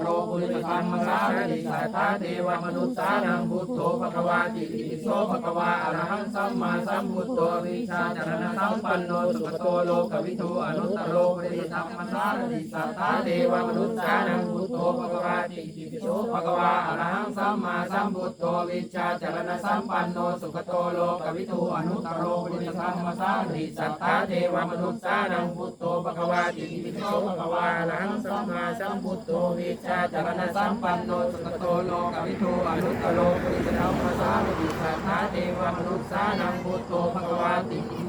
โรปุริธรรมสารติสัทธาเทวมนุษย์สานังพุทโธภควาติอิโสภควาอรหังสัมมาสัมพุทโธวิชาจรณะสัมปันโนสุขโตโลกวิทูอนุตตโลปุริธรรมสารติสัทธาเทวมนุษย์สานังพุทโธภควาติอิโสภควาอรหังสัมมาสัมพุทโธวิชาจรณะสัมปันโนสุขโตโลกวิทูอนุตตโลปุริธรรมสารติสัทธาเทวมนุษย์สานังพุทโธ ภควาติมิติโสภควาลังสัมมาสัมพุทโธวิชาจารณะสัมปันโนสุขโตโลกวิทูอนุตตโลปุริสธรรมสาวิสัทธาเทวมนุษสานังพุทโธภควาติ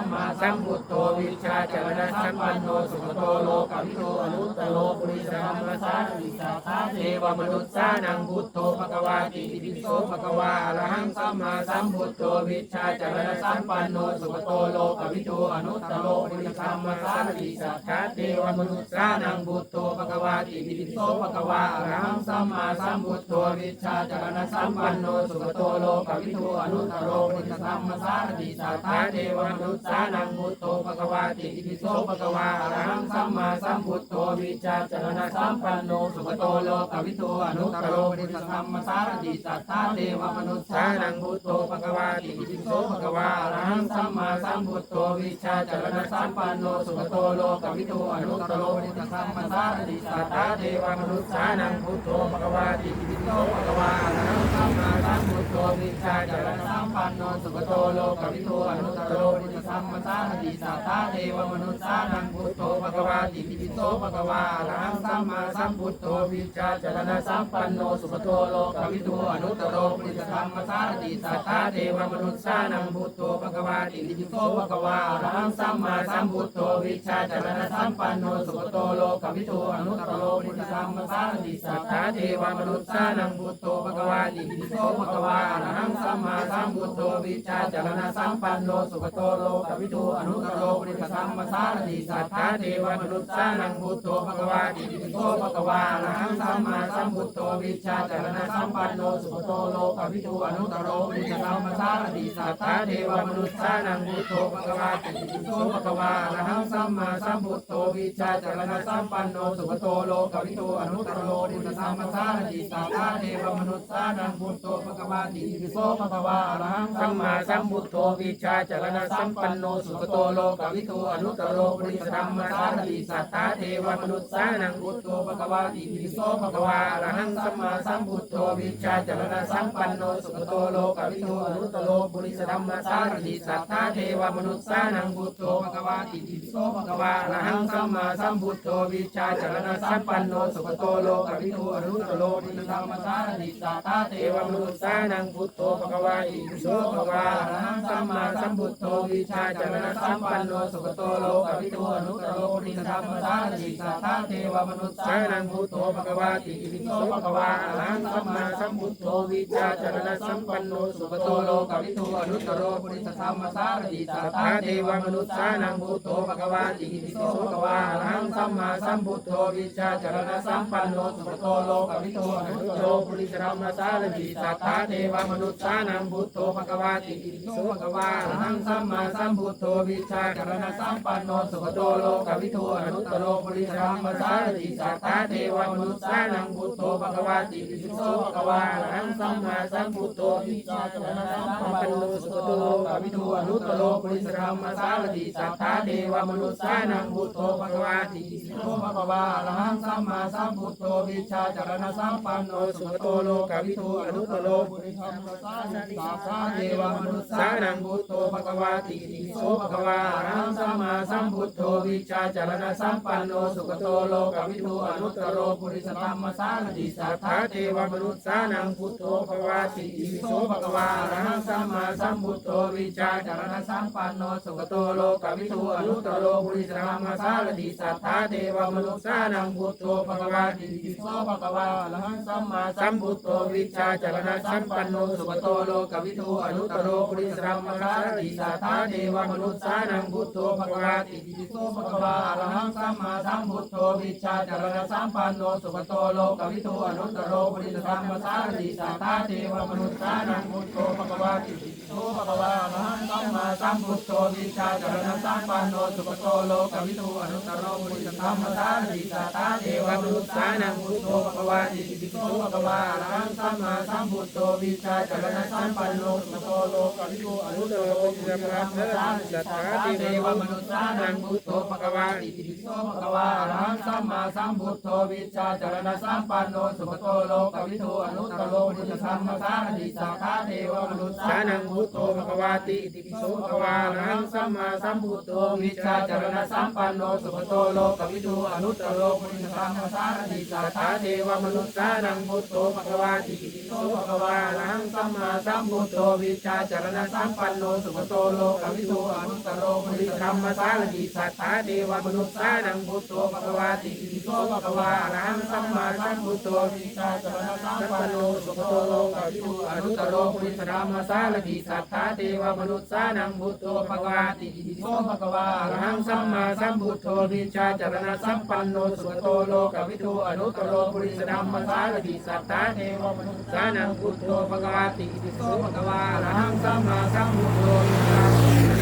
มมาสัมพุทโธวิชาจรณะสัมปันโนสุขโตโลกวิทูอนุตตโลปุริสธรรมสาริสัทธาเทวมนุษย์สานังพุทโธภควาติอิติโสภควาอรหังสัมมาสัมพุทโธวิชาจรณะสัมปันโนสุขโตโลกวิทูอนุตตโลปุริสธรรมสาริสัทธาเทวมนุษย์สานังพุทโธภควาติอิติโสภควาอรหังสัมมาสัมพุทโธวิชาจรณะสัมปันโนสุขโตโลกวิทูอนุตตโลปุริสธรรมสาริสัทธาเทวมนุษย์สานังพุทโธภควาติอิติโสภควาอรหังสัมมาสัมพุทโธวิชาจรณะสัมปันโนสุขโตโลกวิทูอนุตตรโลปุริสธรรมสารติสัทธาเทวมนุษย์สานังพุทโธภควาติอิติโสภควาอรหังสัมมาสัมพุทโธวิชาจรณะสัมปันโนสุขโตโลกวิทูอนุตตรโลปุริสธรรมสารติสัทธาเทวมนุษย์สานังพุทโธภควาติอิติโสภควาอรหังสัมมาสัมพุทโธวิชาจรณะสัมปันโนสุขโตโลกวิทูอนุตตรโลปุริสธรรมมมัสารติสัทธาเทวมนุษย์สานังพุทโธภควาติอิติโสภควาอรหังสัมมาสัมพุทโธวิชาจรณะสัมปันโนสุขโตโลกวิทูอนุตตรโลปุริสธรรมสารติสัทธาเทวมนุษย์สานังพุทโธภควาติอิติโสภควาอรหังสัมมาสัมพุทโธวิชาจรณะสัมปันโนสุขโตโลกวิทูอนุตตรโลปุริสธรรมสารติสัทธาเทวมนุษย์สานังพุทโธภควาติอิติโสภควาอรหังสัมมาสัมพุทโธวิชาจรณะสัมปันโนสุขโตโลกกวิทูอนุตตรโลปุริสธรรมสารติสัทธาเทวมนุษย์สานังพุทโธภควาติอิโสภควาอรหังสัมมาสัมพุทโธวิชาจารณะสัมปันโนสุขโตโลกวิทูอนุตตรปริสธรรมสารติสัทธาเทวมนุษย์สานังพุทโธภควาติอิโสภควาอรหังสัมมาสัมพุทโธวิชาจารณะสัมปันโนสุขโตโลกวิทูอนุตตรปริสธรรมสารติสัทธาเทวมนุษย์สานังพุทโธภควาติอิโสภควาอรหังสัมมาสัมพุทโธวิชาจารณะสัมปันโนสุขโตโลกวิทูอนุตตรปริสธรรมสารติสัทธาเทวมนุษย์สานังพุทโธภควาติอิโสภควาอรหังสัมมาสัมพุทโธวิชาจรณะสัมปันโนสุขโตโลกวิทูอนุตตรปริสธรรมสารติสัทธาเทวมนุษย์สานังพุทโธภควาติอิโสภควาอรหังสัมมาสัมพุทโธวิชาจรณะสัมปันโนสุขโตโลกวิทูอนุตตรปริสธรรมสารติสัทธาเทวมนุษย์สานังพุทโธภควาติอิติโสภควาอรหังสัมมาสัมพุทโธวิชาจรณะสัมปันโนสุขโตโลกวิทูอนุตโลปิสธรรมสารติสัทธาเทวมนุษย์สานังพุทโธภควาติอิติโสภควาอรหังสัมมาสัมพุทโธวิชาจรณะสัมปันโนสุขโตโลกวิทูอนุตโลปิสธรรมสารติสัทธาเทวมนุษย์สานังพุทโธภควาติอิติโสภควาอรหังสัมมาสัมพุทโธวิชาจรณะสัมปันโนสุขโตโลกวิทูอนุตโลปิสธรรมสารติสัทธาเทวมนุษย์สานังพุทโธภควาติอิติโสภควาอรหังสัมมาสัมพุทโธวิชาจรณสัมปันโนสุขโตโลกวิทูอนุตตโลปุริสธรรมสารติสัทธาเทวมนุษย์สานังพุทโธภควาติอิติโสภควาอรหังสัมมาสัมพุทโธวิชาจรณสัมปันโนสุขโตโลกวิทูอนุตตโลปุริสธรรมสารติสัทธาเทวมนุษย์สานังพุทโธภควาติอิติโสภควาอรหังสัมมาสัมพุทโธวิชาจรณสัมปันโนสุขโตโลกวิทูอนุตตโลปุริสธรรมสารติสัทธาเทวมนุสานังพุทโธภควาติอิโสภควาอรหังสัมมาสัมพุทโธวิชาจรณะสัมปันโนสุขโตโลกวิทูอนุตตรโลปุริสธรรมสารติสัทธาเทวมนุษย์สานังพุทโธภวาติอิโสภควาอรหังสัมมาสัมพุทโธวิชาจรณะสัมปันโนสุขโตโลกวิทูอนุตตรโลปุริสธรรมสารติสัทธาเทวมนุษย์สานังพุทโธภควาติอิโสภควาอรหังสัมมาสัมพุทโธวิชาจรณะสัมปันโนสุขโตโลกวิทูอนุตตรโลปุริสธรรมสารติสัทธาเทวมนุษย์สานังพุทโธภควาติอิติโสภควาอรหังสัมมาสัมพุทโธวิชาจรณะสัมปันโนสุขโตโลกวิทูอนุตตรโลปุริสธรรมสารติสัทธาเทวมนุษย์สานังพุทโธภควาติอิติโสภควาอรหังสัมมาสัมพุทโธวิชาจรณะสัมปันโนสุขโตโลกวิทูอนุตตรโลปุริสธรรมสารติสัทธาเทวมนุษย์สานังพุทโธภควาติอิติปิโสภควาอรหังสัมมาสัมพุทโธวิชาจรณะสัมปันโนสุขโตโลกวิทูอนุตตรโลกุสมาสสัทธาเทวมนุษย์สานังพุทโธภควาติติปิโสภควาอรหังสัมมาสัมพุทโธวิชาจารณะสัมปันโนสุขโตโลกวิทูอนุตตรโลกุสสัมมาสารติสัทธาเทวมนุษย์สานังพุทโธภควาติติปิโสภควาอรหังสัมมาสัมพุทโธวิชาจารณะสัมปันโนสุขโตโลกวิทูอนุตตรโลกุสสัมมาสารติสัทธาเทวมนุษย์สานังพุทโธภควาติติปิโสภควาอรหังสัมมาสัมพุทโธวิชาจารณะสัมปันโนสุขโตโลกวิทูอนุตตรโลกุสสัมมสารติสัทธาเทวมนุษย์สานังพุทโธภควาติอิติปิโสภควาอรหังสัมมาสัมพุทโธวิชาจรณะสัมปันโนสุขโตโลกวิทูอนุตตรโลกุสสัมมสารติสัทธาเทวมนุษย์สานังพุทโธภควาติอิติปิโสภควาอรหังสัมมาสัมพุทโธวิชาจรณะสัมปันโนสุขโตโลกวิทูอนุตตรโลกุสสัมมสารติสัทธาเทวมนุษย์สานังพุทโธภควาติอิติปิโสภควาอรหังสัมมาสัมพุทโธ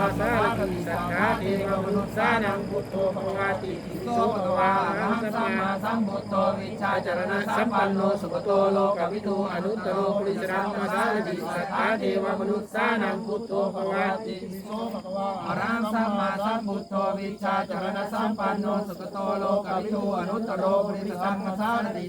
กุสสัมมาสารติสัทธาเทวมนุษสานังพุทโธภควาติอิโสภวาอรหังสัมมาสัมพุทโธวิชาจารณะสัมปันโนสุขโตโลกวิทูอนุตตรโลกุสสัมมาสารติสัทธาเทวมนุษสานังพุทโธภควาติอิโสภวาอรหังสัมมาสัมพุทโธวิชาจารณะสัมปันโนสุขโตโลกวิทูอนุตตรโลกุสสัมมาสารติ